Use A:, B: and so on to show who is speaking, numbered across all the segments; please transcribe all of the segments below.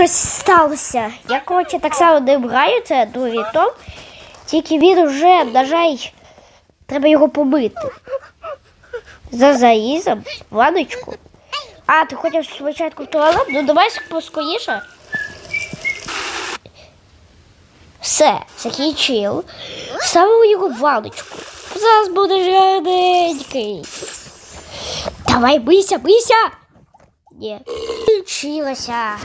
A: щось сталося. Я, коротше, так само не граю, це другий том. Тільки він вже, на жаль, треба його побити. За заїзом, ваночку. А, ти хотів спочатку в туалет? Ну давай поскоріше. Все, закінчив. Ставив його в ваночку. Зараз будеш гарненький. Давай, бийся, бийся. Ні. Вчилася.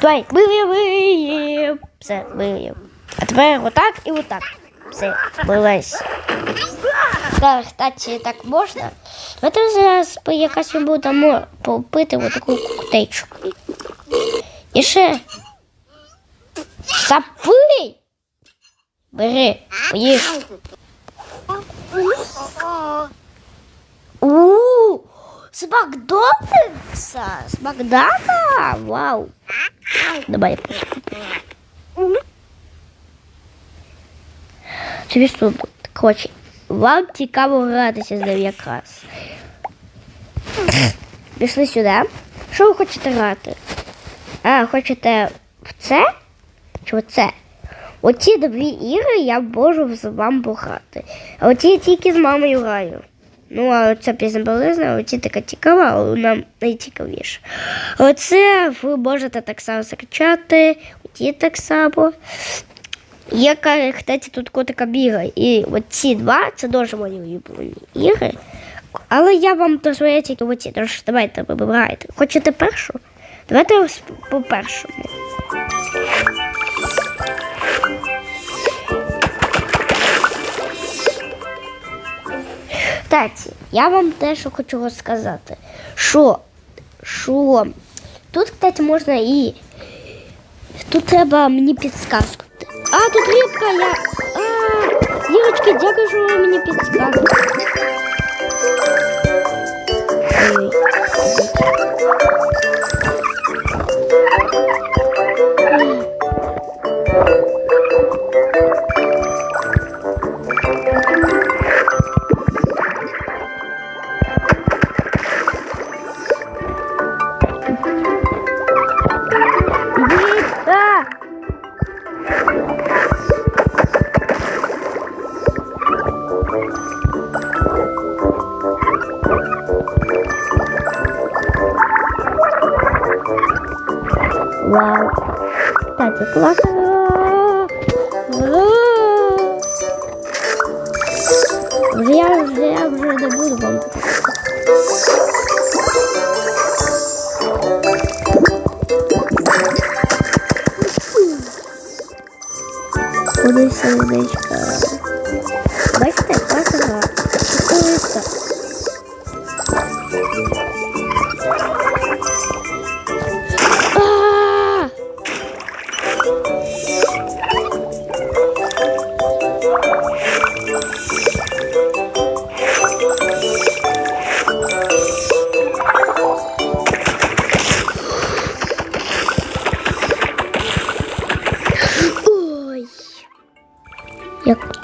A: Давай, миємо, миємо. Все, миємо. А тепер отак і отак. Все, милась. Так, кстати, так можна. Давайте зараз якась ми будемо попити отаку коктейльчику. І ще. Сапи! Бери, поїж. У, з Макдональдса, з Макдана, вау. Давай я. Тобі що, коротше, вам цікаво гратися з ним якраз. Пішли сюди. Що ви хочете грати? А, хочете в це? Чи в це? Оці дві ігри я можу з вами пограти. А оці тільки з мамою граю. Ну, а це пісня болизна, оці така цікава, але нам найцікавіше. Оце ви можете так само скачати, оці так само. Є, кстати, тут котика бігає. І оці два це дуже мої улюблені ігри. Але я вам дозволяю тільки оці, тож давайте вибирайте. Хочете першу? Давайте по першому. Кстати, я вам теж хочу розказати, що, що тут, кстати, можна і. Тут треба мені підсказку. А, тут рибка я. А, Дівочки, дякую, що ви мені підсказуєте. Ой, Вау. Кстати, классно. Вже я вже, я вже не буду вам Куди сердечко? Бачите, класна гра. Користа.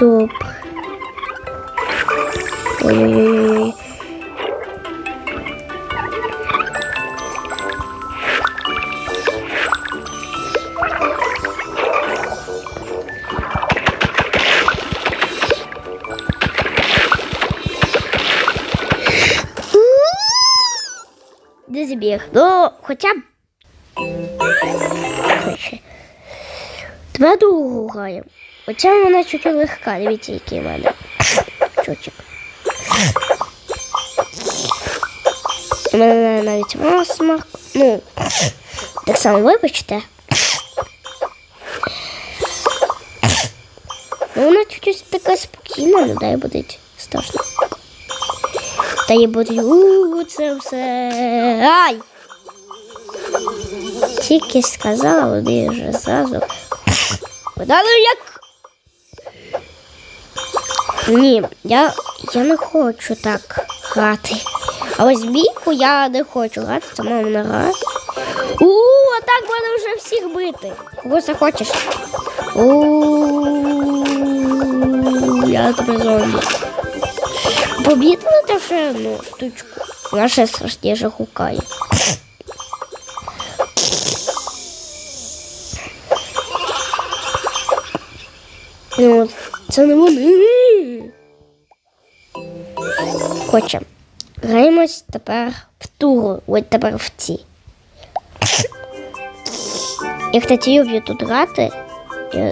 A: Добре. Ой-ой-ой. Не збіг. Ну, хоча б. Давай другу граємо. Оця вона чуть легка, дивіться, який в мене. Чотик. У мене навіть мало. Ну, так само вибачте. Ну, вона чуть-чуть така спокійна, ну дай буде страшно. Та їй буде у це все. Ай! Тільки сказала, вони вже зразу. Ну як. Ні, я я не хочу так грати. А ось бійку я не хочу грати, це мама не грає. У, а так можна вже всіх бити. Кого захочеш? У, я тебе зомбі. Побітили те ще одну штучку. Вона ще страшніше гукає. Ну, це не вони. Хоче. Граємось тепер в туру. Ось тепер в ці. Я, кстати, люблю тут грати. Я...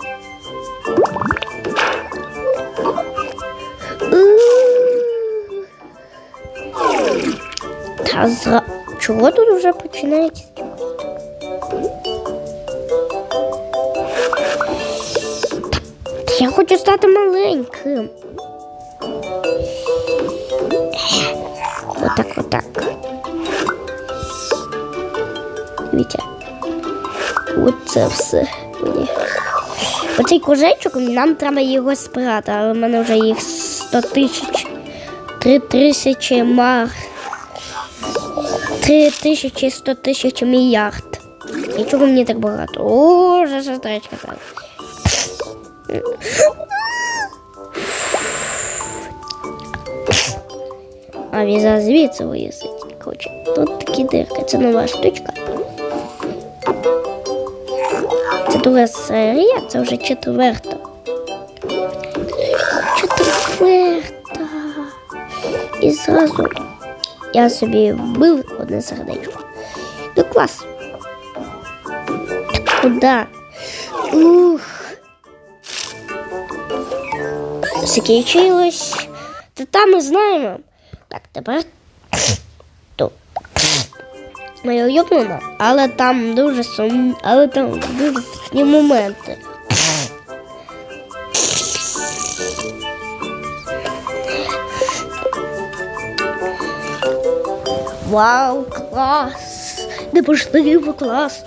A: Та зра... Чого тут вже починається? Я хочу стати маленьким. Отак, отак. Дивіться. Оце все. Оцей кружечок, нам треба його збирати, але в мене вже їх 100 тисяч. Три тисячі мар. Три тисячі сто тисяч мільярд. І чого мені так багато? О, вже сестричка так. А він зараз звідси виїздить. Короче, тут такі дирки. Це нова штучка. Це друга серія, це вже четверта. Четверта. І зразу я собі вбив одне сердечко. Ну клас. Куда? Ух. Закінчилось. Та там ми знаємо. Так, тепер то. Моя улюблена, але там дуже сум... але там дуже страшні моменти. Вау, клас! Неможливо клас.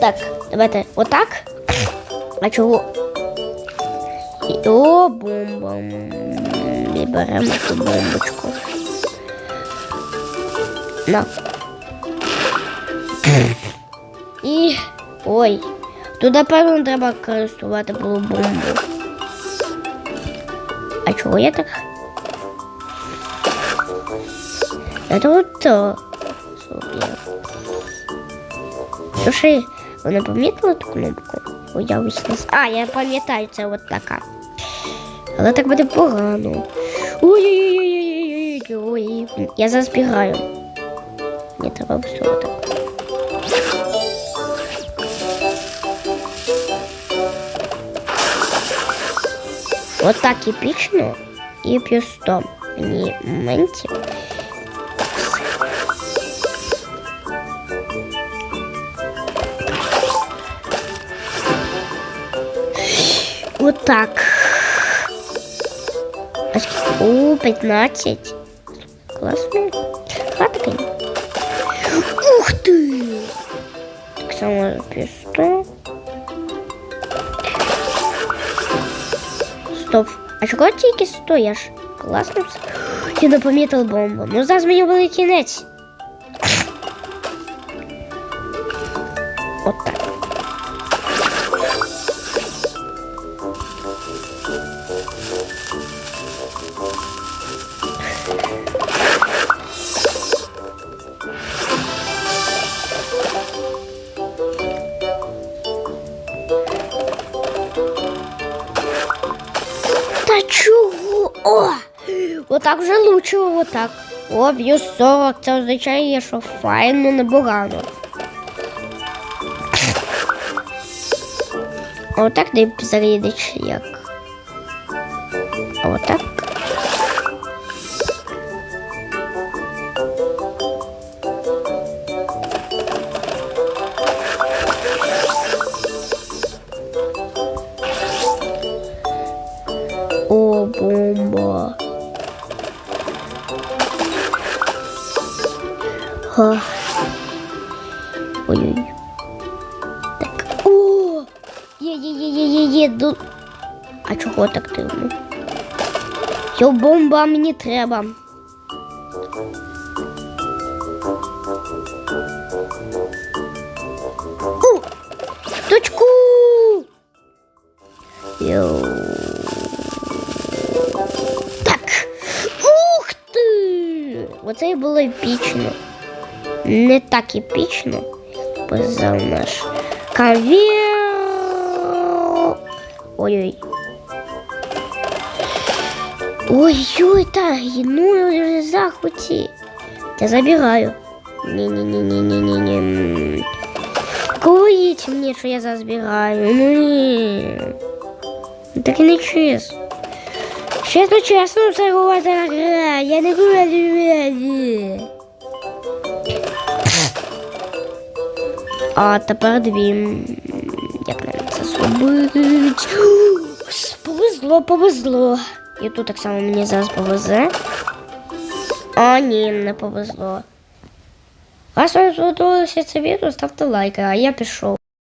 A: Так, давайте отак. А чого? І о, бомба. І беремо цю бомбочку. На. І. Ой. Тут, напевно, треба користувати було бомбу. А чого я так? Это вот то. Собі. Слушай, ви не помітили ту кнопку? О, я ось не з- А, я пам'ятаю, це от така. Але так буде погано. Ой-ой-ой-ой-ой-ой. Ой. Я зараз бігаю. Мені треба все так. От так епічно і 100 мені моментів. Вот так. О, 15. Класно. Хатка. Ух ти! Так само 100. Стоп. А чого тільки 100? Я ж. Я не бомбу. Ну зараз мені буде кінець. Отак вже лучше, отак. О, б'ю 40, це означає, що файно непогано. А отак не зарядиш як. А отак. Ха. Ой-ой. Так. О! Є-є-є-є-є-є. Ду... А чого так дивно? Йо, бомба мені треба. У! Точку! Йоу. Так. Ух ти! Оце і було епічно. Не так епічно. Позав наш кавір. Ой-ой. Ой-ой, ну я в захваті. Я забираю. Ні-ні-ні-ні-ні-ні. Куїть мені, що я. Ну ні. Так і не чесно. Чесно, чесно, це та гра. Я не говорю. А тепер дві. Як нам це зробити? Повезло, повезло. І тут так само мені зараз повезе. А, ні, не повезло. Вас вам сподобалося це відео, ставте лайки, а я пішов.